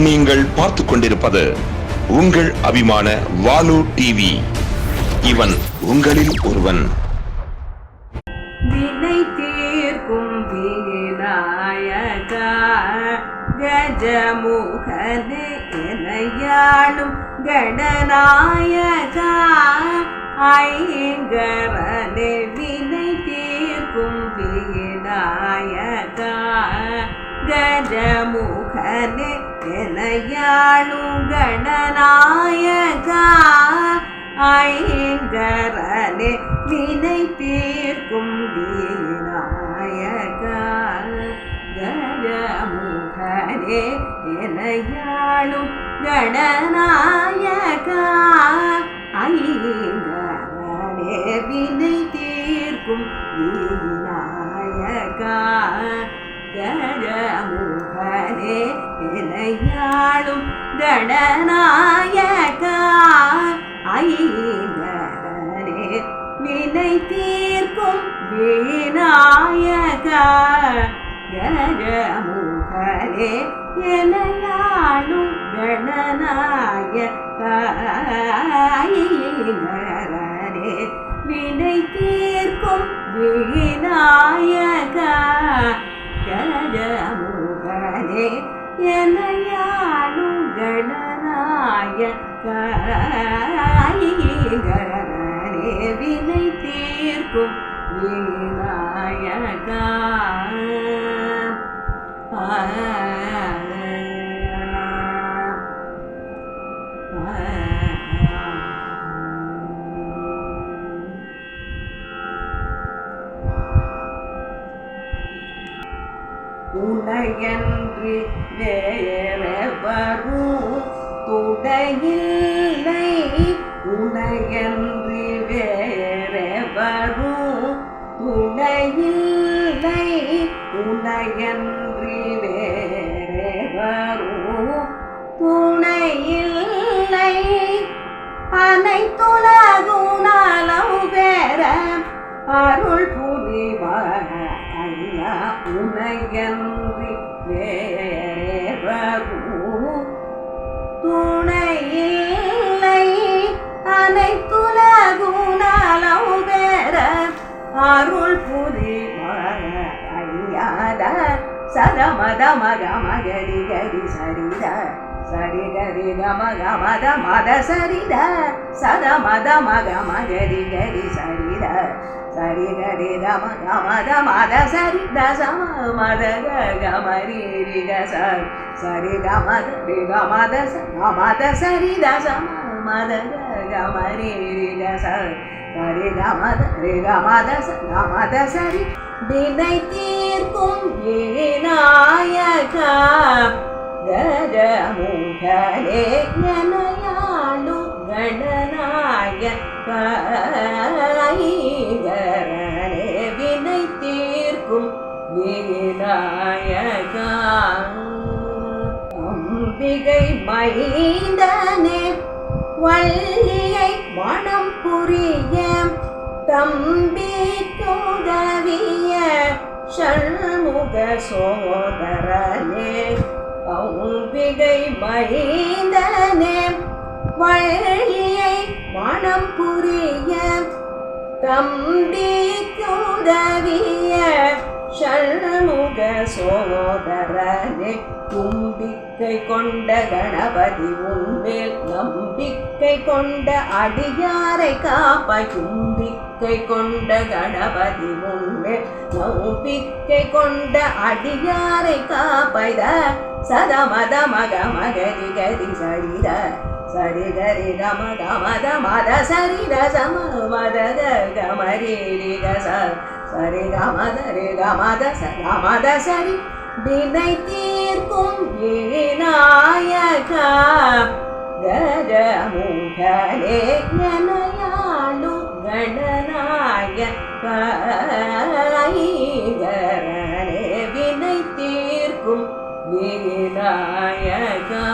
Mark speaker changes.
Speaker 1: நீங்கள் பார்த்து கொண்டிருப்பது உங்கள் அபிமான வாலு டிவி இவன் உங்களில் ஒருவன்.
Speaker 2: வினை தீர்க்கும் விநாயகா கஜமுகனே எனையாளும் கடநாயகா ஐங்கரனே வினை தீர்க்கும் விநாயகா கஜமுகனே எனையாளும் கணநாயகா ஐங்கரனே வினை தீர்க்கும் வீநாயகா கஜமுகனே எனையாளும் கணநாயகா ஐங்கரனே வினை தீர்க்கும் வீநாயகா கஜமுகனே எனையாளும் கணநாயகா ஐங்கரனே வினை தீர்க்கும் விநாயகா கஜமுகனே எனையாளும் கணநாயகா ஐங்கரனே வினை தீர்க்கும் விநாயகா கஜமுகனே எனையாளும் கணநாயகா ஐங்கரனே வினை தீர்க்கும் விநாயகா. உலகன்றி வேறவரும் துடையில்லை உலகன்றி வேறவரும் துடையில்லை உலகன்றி வேறவரும் துணையில்லை. அனைத்துலகும் நலம் பெற அருள் புரிவார். துணையன்றி உனையன்றி துணையில்லை அனைத்துலகும் வேற அருள் புரிவார். ஐயாத சதமத மக மகரி கரி சரித சரி கரி கம கமத மத சரித சத மத மக மகரி கரி சரித சரி கரி கம கமத மத சரி தசம மத க கமரி ரி க ச சரி கமத ரி கமத ச கமத சரி தசம மத க கமரி ரி க ச சரி கமத ரி கமத ச கமத சரி வினை தீர்க்கும் விநாயகா கஜமுகனே எனையாளும் கணநாயகா ஐங்கரனே வினை தீர்க்கும் விநாயகா அம்பிகை மைந்தனே வள்ளியை மனம் புரிய தம்பி தம்பிக்குதவிய சண்முக சோதரனே அம்பிகை மைந்தனே வள்ளியை மனம் புரிய தம்பிக்குதவிய ஷண்முக சோதரனே. தும்பிக்கை கொண்ட கணபதி உன்மேல் நம்பிக்கை கொண்ட அடியாரை காப்பாய். தும்பிக்கை கொண்ட கணபதி உன்மேல் நம்பிக்கை கொண்ட அடியாரை காப்பாய்த சதமத மக மகரி கரி சரித சரி கரி கம கமத மத சரித சம மத கமரி ரி சரி கமத ரி கமத ச கமத சரி. வினை தீர்க்கும் விநாயகா கஜமுகனே எனையாளும் கணநாயகா ஐங்கரனே வினை தீர்க்கும் விநாயகா.